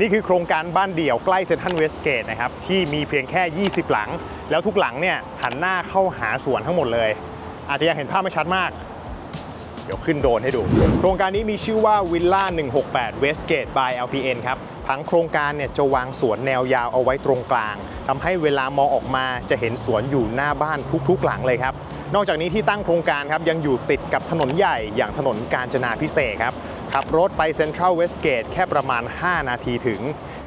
นี่คือโครงการบ้านเดี่ยวใกล้เซนทรัลเวสเกตนะครับที่มีเพียงแค่ 20 หลัง แล้วทุกหลังเนี่ยหันหน้าเข้าหาสวนทั้งหมดเลย อาจจะยังเห็นภาพไม่ชัดมาก เดี๋ยวขึ้นโดรนให้ดู โครงการนี้มีชื่อว่าวิลล่า168 Westgate by LPN ครับทั้งโครงการเนี่ยจะวางสวนแนวยาวเอาไว้ตรงกลางทำให้เวลามองออกมาจะเห็นสวนอยู่หน้าบ้านทุกๆหลังเลยครับนอกจากนี้ที่ตั้งโครงการครับยังอยู่ติดกับถนนใหญ่อย่างถนนกาญจนาพิเศษครับ ขับรถไปเซ็นทรัลเวสเกตแค่ประมาณ 5 นาทีถึง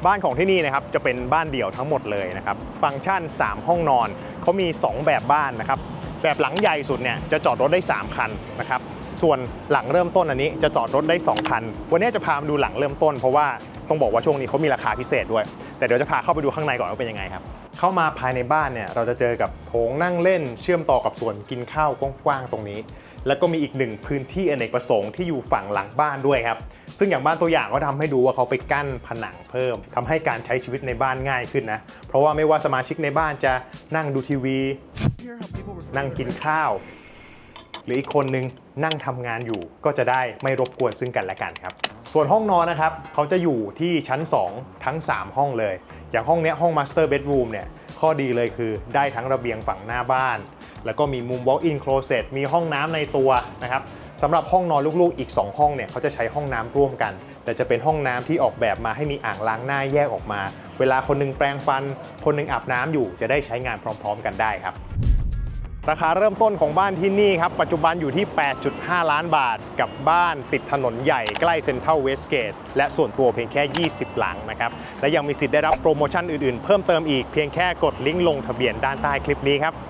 บ้านของที่นี่นะครับจะเป็นบ้านเดี่ยวทั้งหมดเลยนะครับ ฟังก์ชัน 3 ห้องนอนเขามี 2 แบบบ้านนะครับ แบบหลังใหญ่สุดเนี่ยจะจอดรถได้ 3 คันนะครับ ส่วนหลังเริ่มต้นอันนี้จะจอดรถได้ 2 คัน วันนี้จะพามาดูหลังเริ่มต้นเพราะว่าต้องบอกว่าช่วงนี้เขามีราคาพิเศษด้วย แต่เดี๋ยวจะพาเข้าไปดูข้างในก่อนว่าเป็นยังไงครับ เข้ามาภายในบ้านเนี่ยเราจะเจอกับโถงนั่งเล่น เชื่อมต่อกับส่วนกินข้าวกว้างๆตรงนี้ แล้วก็มีอีกหนึ่งพื้นที่อเนกประสงค์ที่อยู่ฝั่งหลังบ้านด้วยครับซึ่งอย่างบ้านตัวอย่างก็ทำให้ดูว่าเขาไปกั้นผนังเพิ่มทำให้การใช้ชีวิตในบ้านง่ายขึ้นนะ เพราะว่าไม่ว่าสมาชิกในบ้านจะนั่งดูทีวี นั่งกินข้าว หรืออีกคนนึงนั่งทำงานอยู่ก็จะได้ไม่รบกวนซึ่งกันและกันครับ ส่วนห้องนอนนะครับเขาจะอยู่ที่ชั้น 2 ทั้ง 3 ห้องเลย อย่างห้องนี้ห้องมาสเตอร์เบดรูมเนี่ยข้อดีเลยคือได้ทั้งระเบียงฝั่งหน้าบ้าน แล้วก็มีมุม walk-in closet มีห้องน้ำในตัวนะครับสำหรับห้องนอนลูกๆ อีก 2 ห้องเนี่ยเขาจะใช้ห้องน้ำร่วมกัน แต่จะเป็นห้องน้ำที่ออกแบบมาให้มีอ่างล้างหน้าแยกออกมา เวลาคนหนึงแปรงฟัน คนหนึงอาบน้ำอยู่จะได้ใช้งานพร้อม ๆ กันได้ครับ ราคาเริ่มต้นของบ้านที่นี่ครับ ปัจจุบันอยู่ที่ 8.5 ล้านบาท กับบ้านติดถนนใหญ่ใกล้เซ็นทรัลเวสเกตและส่วนตัวเพียงแค่ 20 หลังนะครับ และยังมีสิทธิ์ได้รับโปรโมชั่นอื่นๆ เพิ่มเติมอีกเพียงแค่กดลิงก์ลงทะเบียนด้านใต้คลิปนี้ครับ